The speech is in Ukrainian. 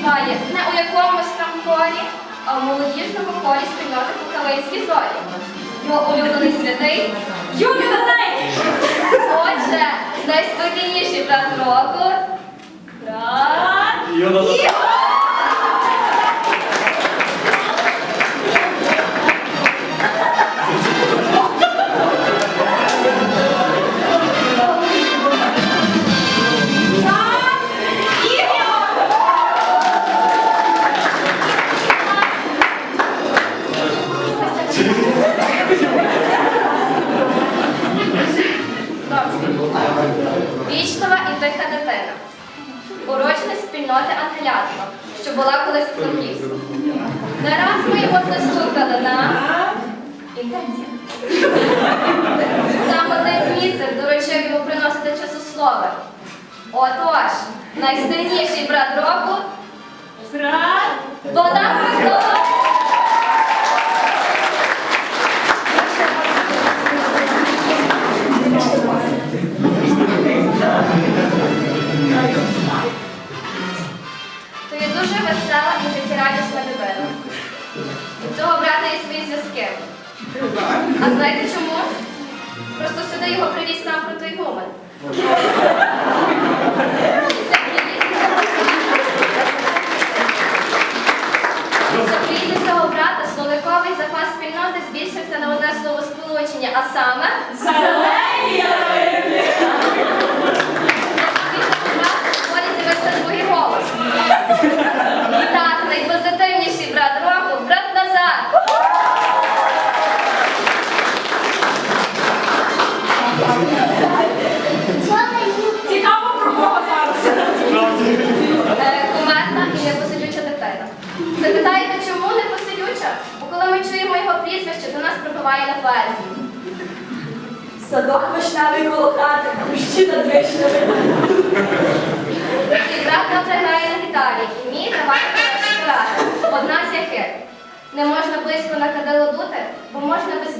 співає не у якомусь там хорі, а в молодіжному хорі спільноти Кукалицькі зорі. Його улюблений святий Юрій Данець. Отже, найспокійніший брат року. Брат. Юра Вічлива і тиха дитина. Уродженість спільноти Ангелятка, що була колись в Франківську. Не раз ми його заслухали на інтенція. Саме отець місяць доручив йому приносити часослови. Отож, найсильніший брат року дуже весела і життєрадісна людина. У цього брата є свої зв'язки. А знаєте чому? Просто сюди його привіз сам крутий гумен. Після цього брата словниковий запас спільноти збільшився на одне слово сполучення, а саме Запитаєте, чому не поселюча? Бо коли ми чуємо його прізвище, до нас прибуває на ферзі. Садок вишневий коло хати, кущі над вишнями. Брат добре грає на гітарі і вміє давати хороші поради. Одна з яких не можна близько на кадило дути, бо можна без